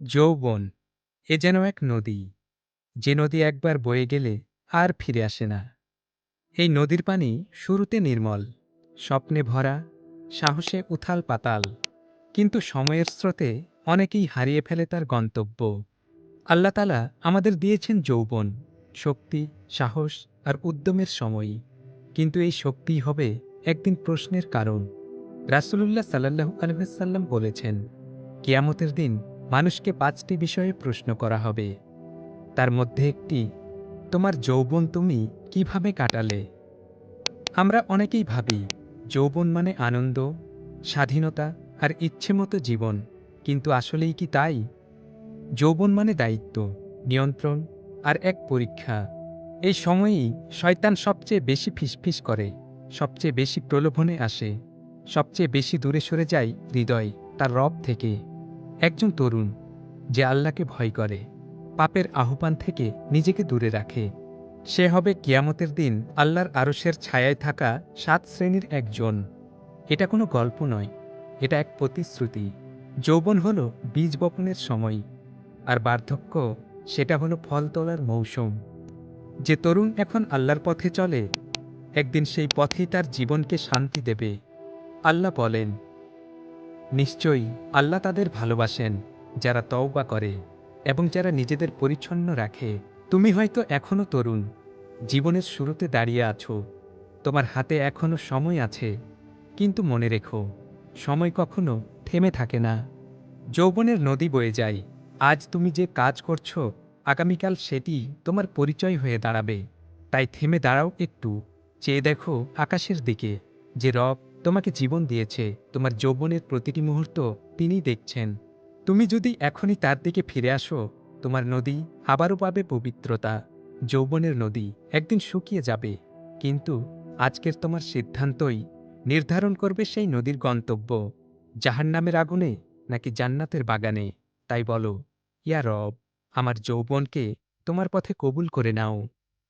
যৌবন, এ যেন এক নদী, যে নদী একবার বয়ে গেলে আর ফিরে আসে না। এই নদীর পানি শুরুতে নির্মল, স্বপ্নে ভরা, সাহসে উথাল পাতাল, কিন্তু সময়ের স্রোতে অনেকেই হারিয়ে ফেলে তার গন্তব্য। আল্লাহ তালা আমাদের দিয়েছেন যৌবন, শক্তি, সাহস আর উদ্যমের সময়, কিন্তু এই শক্তিই হবে একদিন প্রশ্নের কারণ। রাসুলুল্লাহ সাল্লাহু আলহাম বলেছেন, কিয়ামতের দিন মানুষকে পাঁচটি বিষয়ে প্রশ্ন করা হবে। তার মধ্যে একটি, তোমার যৌবন তুমি কীভাবে কাটালে? আমরা অনেকেই ভাবি, যৌবন মানে আনন্দ, স্বাধীনতা আর ইচ্ছেমতো জীবন, কিন্তু আসলেই কি তাই? যৌবন মানে দায়িত্ব, নিয়ন্ত্রণ আর এক পরীক্ষা। এই সময়েই শয়তান সবচেয়ে বেশি ফিসফিস করে, সবচেয়ে বেশি প্রলোভনে আসে, সবচেয়ে বেশি দূরে সরে যায় হৃদয়, তার রব থেকে। একজন তরুণ, যে আল্লাহকে ভয় করে, পাপের আহ্বান থেকে নিজেকে দূরে রাখে। সে হবে কিয়ামতের দিন আল্লাহর আরশের ছায়ায় থাকা সাত শ্রেণির একজন। এটা কোনো গল্প নয়, এটা এক প্রতিশ্রুতি। যৌবন হলো বীজ বপনের সময়, আর বার্ধক্য সেটা হলো ফল তোলার মৌসুম। যে তরুণ এখন আল্লাহর পথে চলে, একদিন সেই পথেই তার জীবনকে শান্তি দেবে। আল্লাহ বলেন নিশ্চয়ই আল্লাহ তাদের ভালোবাসেন, যারা তওবা করে এবং যারা নিজেদের পরিচ্ছন্ন রাখে। তুমি হয়তো এখনও তরুণ, জীবনের শুরুতে দাঁড়িয়ে আছো, তোমার হাতে এখনও সময় আছে, কিন্তু মনে রেখো, সময় কখনো থেমে থাকে না। যৌবনের নদী বয়ে যায়, আজ তুমি যে কাজ করছ, আগামীকাল সেটি তোমার পরিচয় হয়ে দাঁড়াবে। তাই থেমে দাঁড়াও একটু, চেয়ে দেখো আকাশের দিকে, যে রব তোমাকে জীবন দিয়েছে, তোমার যৌবনের প্রতিটি মুহূর্ত তিনিই দেখছেন। তুমি যদি এখনই তার দিকে ফিরে আসো, তোমার নদী আবারও পাবে পবিত্রতা। যৌবনের নদী একদিন শুকিয়ে যাবে, কিন্তু আজকের তোমার সিদ্ধান্তই নির্ধারণ করবে সেই নদীর গন্তব্য। জাহান্নামের আগুনে নাকি জান্নাতের বাগানে? তাই বলো, ইয়া রব, আমার যৌবনকে তোমার পথে কবুল করে নাও।